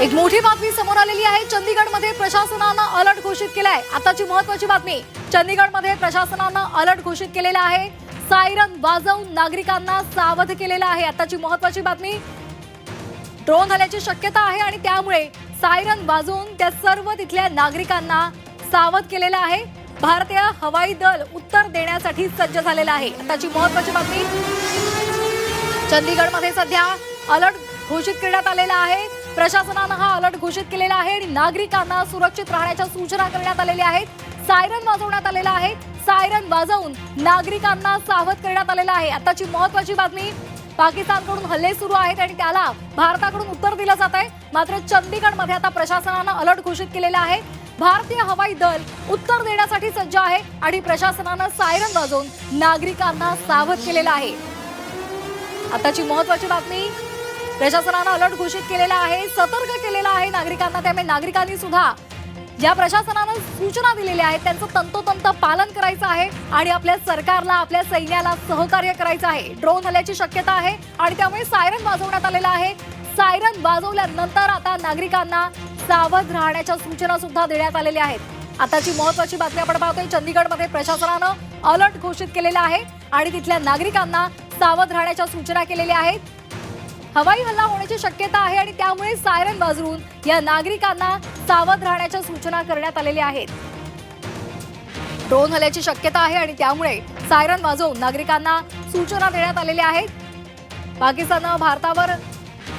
एक मोठी बातमी समोर आलेली आहे. चंदीगडमध्ये प्रशासनानं अलर्ट घोषित केलाय. आताची महत्वाची बातमी चंदीगडमध्ये प्रशासनानं अलर्ट घोषित केलेला आहे. सायरन वाजवून नागरिकांना सावध केलेलं आहे. आताची महत्वाची बातमी ड्रोन झाल्याची शक्यता आहे आणि त्यामुळे सायरन वाजवून त्या सर्व तिथल्या नागरिकांना सावध केलेलं आहे. भारतीय हवाई दल उत्तर देण्यासाठी सज्ज झालेलं आहे. आताची महत्वाची बातमी चंदीगडमध्ये सध्या अलर्ट घोषित करण्यात आलेला आहे. प्रशासनानं हा अलर्ट घोषित केलेला आहे आणि नागरिकांना सुरक्षित राहण्याच्या सूचना करण्यात आलेल्या आहेत. सायरन वाजवण्यात आलेला आहे. सायरन वाजवून नागरिकांना सावध करण्यात आलेला आहे. आताची महत्वाची बातमी पाकिस्तानकडून हल्ले सुरू आहेत आणि त्याला भारताकडून उत्तर दिलं जात आहे. मात्र चंदीगडमध्ये आता प्रशासनानं अलर्ट घोषित केलेला आहे. भारतीय हवाई दल उत्तर देण्यासाठी सज्ज आहे आणि प्रशासनानं सायरन वाजवून नागरिकांना सावध केलेलं आहे. आताची महत्वाची बातमी प्रशासनानं अलर्ट घोषित केलेला आहे सतर्क केलेला आहे नागरिकांना त्यामुळे नागरिकांनी सुद्धा ज्या प्रशासनानं सूचना दिलेल्या आहेत त्यांचं तंतोतंत पालन करायचं आहे आणि आपल्या सरकारला आपल्या सैन्याला सहकार्य करायचं आहे. ड्रोन हल्ल्याची शक्यता आहे आणि त्यामुळे सायरन वाजवण्यात आलेला आहे. सायरन वाजवल्यानंतर आता नागरिकांना सावध राहण्याच्या सूचना सुद्धा देण्यात आलेल्या आहेत. आताची महत्वाची बातमी आपण पाहतोय चंदीगडमध्ये प्रशासनानं अलर्ट घोषित केलेला आहे आणि तिथल्या नागरिकांना सावध राहण्याच्या सूचना केलेल्या आहेत. हवाई हल्ला होण्याची शक्यता आहे आणि त्यामुळे सायरन वाजवून या नागरिकांना सावध राहण्याच्या सूचना करण्यात आलेल्या आहेत. ड्रोन हल्ल्याची शक्यता आहे आणि त्यामुळे सायरन वाजवून नागरिकांना सूचना देण्यात आलेल्या आहेत. पाकिस्ताननं भारतावर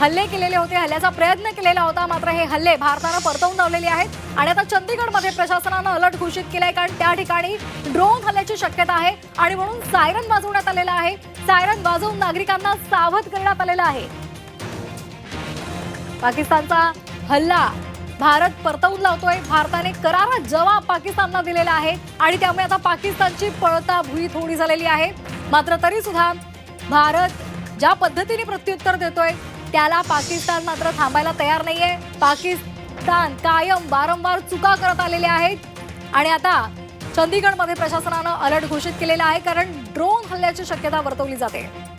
हल्ले केलेले होते हल्ल्याचा प्रयत्न केलेला होता मात्र हे हल्ले भारतानं परतवून लावलेले आहेत. आणि आता चंदीगडमध्ये प्रशासनानं अलर्ट घोषित केलाय कारण त्या ठिकाणी ड्रोन हल्ल्याची शक्यता आहे. आणि म्हणून सायरन वाजवण्यात आलेला आहे. सायरन वाजवून नागरिकांना सावध करण्यात आलेला आहे. पाकिस्तानचा हल्ला. भारत परतवून लावतोय. भारताने करारा जवाब पाकिस्तानला दिलेला आहे. आणि त्यामुळे आता पाकिस्तानची पळता भुई थोडी झालेली आहे. मात्र तरी सुद्धा भारत ज्या पद्धतीने प्रत्युत्तर देतोय त्याला पाकिस्तान मात्र थांबायला तयार नाहीये. पाकिस्तान कायम वारंवार चुका करत आलेले आहेत. आणि आता चंदीगडमध्ये प्रशासनानं अलर्ट घोषित केलेला आहे कारण ड्रोन हल्ल्याची शक्यता वर्तवली जाते.